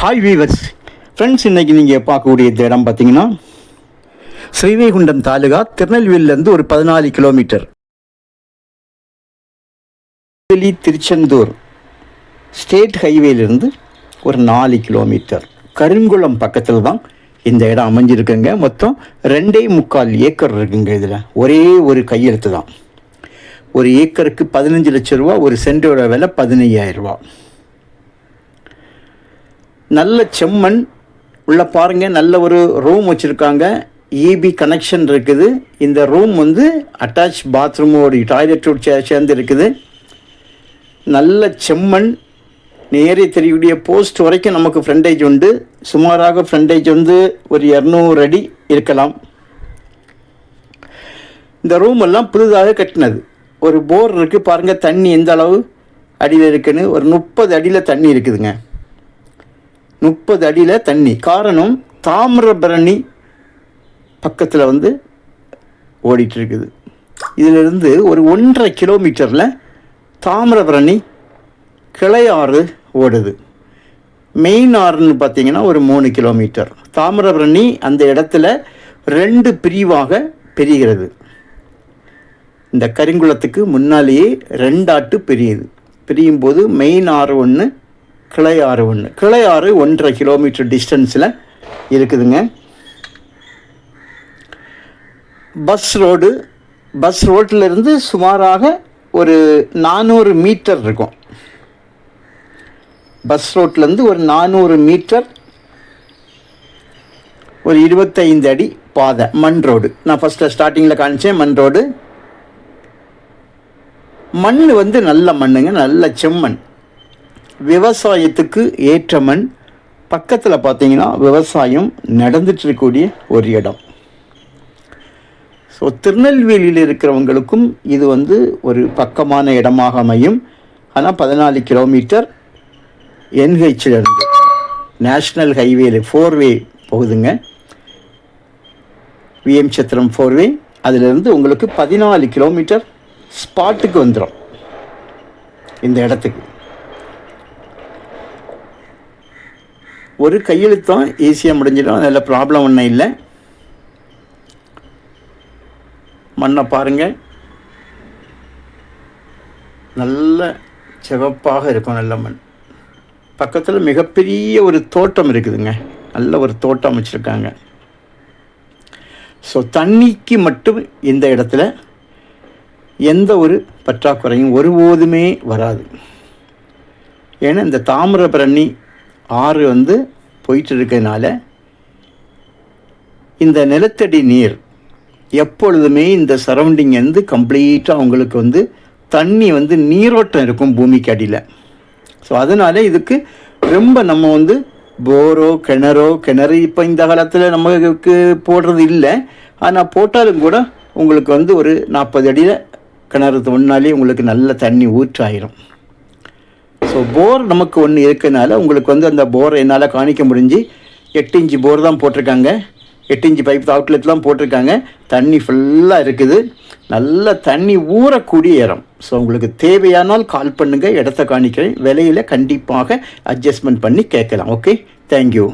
Hi viewers friends இன்றைக்கி நீங்கள் பார்க்கக்கூடிய இந்த இடம் பார்த்தீங்கன்னா ஸ்ரீவைகுண்டம் தாலுகா திருநெல்வேலியிலேருந்து ஒரு பதினாலு கிலோமீட்டர். திருநெல்வேலி திருச்செந்தூர் ஸ்டேட் ஹைவேலேருந்து ஒரு நாலு கிலோமீட்டர். கருங்குளம் பக்கத்தில் தான் இந்த இடம் அமைஞ்சிருக்குங்க. மொத்தம் ரெண்டே முக்கால் ஏக்கர் இருக்குங்க இதில். ஒரே ஒரு கையெழுத்து தான். ஒரு ஏக்கருக்கு பதினஞ்சு லட்ச ரூபா ஒரு சென்டோட விலை பதினையாயிரம் ரூபா. நல்ல செம்மண். உள்ளே பாருங்க நல்ல ஒரு ரூம் வச்சுருக்காங்க. இபி கனெக்ஷன் இருக்குது. இந்த ரூம் வந்து அட்டாச் பாத்ரூமோட டாய்லெட்டோடு சே சேர்ந்து இருக்குது நல்ல செம்மண். நேரே தெரியக்கூடிய போஸ்ட் வரைக்கும் நமக்கு ஃப்ரண்டேஜ் உண்டு. சுமாராக ஃப்ரண்டேஜ் வந்து ஒரு இரநூறு அடி இருக்கலாம். இந்த ரூம் எல்லாம் புதிதாக கட்டினது. ஒரு போர் இருக்குது பாருங்கள் தண்ணி எந்த அளவு அடியில் இருக்குன்னு. ஒரு முப்பது அடியில் தண்ணி இருக்குதுங்க. முப்பது அடியில் தண்ணி. காரணம் தாமிரபரணி பக்கத்தில் வந்து ஓடிட்டு இருக்குது இதிலிருந்து ஒரு ஒன்றரை கிலோமீட்டரில் தாமிரபரணி கிளையாறு ஓடுது. மெயின் ஆறுன்னு பார்த்தீங்கன்னா ஒரு மூணு கிலோமீட்டர். தாமிரபரணி அந்த இடத்துல ரெண்டு பிரிவாக பிரிகிறது. இந்த கரிங்குளத்துக்கு முன்னாலேயே ரெண்டாட்டு பிரியுது. பிரியும் போது மெயின் ஆறு ஒன்று கிளையாறு ஒன்று கிளையாறு ஒன்றரை கிலோமீட்டர் டிஸ்டன்ஸில் இருக்குதுங்க. பஸ் ரோடு பஸ் ரோட்டிலிருந்து சுமாராக ஒரு நானூறு மீட்டர் இருக்கும். பஸ் ரோட்லேருந்து ஒரு நானூறு மீட்டர் ஒரு இருபத்தைந்து அடி பாதை மண் ரோடு நான் ஃபஸ்ட்டு ஸ்டார்டிங்கில் காமிச்சேன் மண் ரோடு மண் வந்து நல்ல மண்ணுங்க நல்ல செம்மண். விவசாயத்துக்கு ஏற்ற மண் பக்கத்தில் பார்த்தீங்கன்னா விவசாயம் நடந்துட்டு இருக்கக்கூடிய ஒரு இடம். ஸோ திருநெல்வேலியில் இருக்கிறவங்களுக்கும் இது வந்து ஒரு பக்கமான இடமாக அமையும். ஆனால் பதினாலு கிலோமீட்டர் என்ஹெச்சிலிருந்து நேஷ்னல் ஹைவேல ஃபோர்வே போகுதுங்க. விஎம் சத்திரம் ஃபோர்வே அதிலிருந்து உங்களுக்கு பதினாலு கிலோமீட்டர் ஸ்பாட்டுக்கு வந்துடும் இந்த இடத்துக்கு. ஒரு கையெழுத்தம் ஈஸியாக முடிஞ்சிடும். அதில் ப்ராப்ளம் ஒன்றும் இல்லை. மண்ணை பாருங்கள் நல்ல சிவப்பாக இருக்கும் நல்ல மண். பக்கத்தில் மிகப்பெரிய ஒரு தோட்டம் இருக்குதுங்க. நல்ல ஒரு தோட்டம் வச்சுருக்காங்க. ஸோ தண்ணிக்கு மட்டும் இந்த இடத்துல எந்த ஒரு பற்றாக்குறையும் ஒருபோதுமே வராது. ஏன்னா இந்த தாமிரபரணி ஆறு வந்து போயிட்டு இருக்கனால இந்த நிலத்தடி நீர் எப்பொழுதுமே இந்த சரௌண்டிங் வந்து கம்ப்ளீட்டாக அவங்களுக்கு வந்து தண்ணி வந்து நீரோட்டம் இருக்கும் பூமிக்கு அடியில். ஸோ அதனால் இதுக்கு ரொம்ப நம்ம வந்து போரோ கிணறோ கிணறு இப்போ இந்த காலத்தில் நமக்கு போடுறது இல்லை. ஆனால் போட்டாலும் கூட உங்களுக்கு வந்து ஒரு நாற்பது அடியில் கிணறு தோண்டினாலே உங்களுக்கு நல்ல தண்ணி ஊற்றாயிரும். ஸோ போர் நமக்கு ஒன்று இருக்கனால உங்களுக்கு வந்து அந்த போரை என்னால் காணிக்க முடிஞ்சு எட்டு இன்ச்சு போர் தான் போட்டிருக்காங்க. எட்டு இன்ச்சு பைப் அவுட்லெட்லாம் போட்டிருக்காங்க. தண்ணி ஃபுல்லாக இருக்குது. நல்ல தண்ணி ஊறக்கூடிய இடம். ஸோ உங்களுக்கு தேவையானால் கால் பண்ணுங்கள் இடத்த காணிக்கிறேன். விலையில் கண்டிப்பாக அட்ஜஸ்ட்மெண்ட் பண்ணி கேட்கலாம். Okay thank you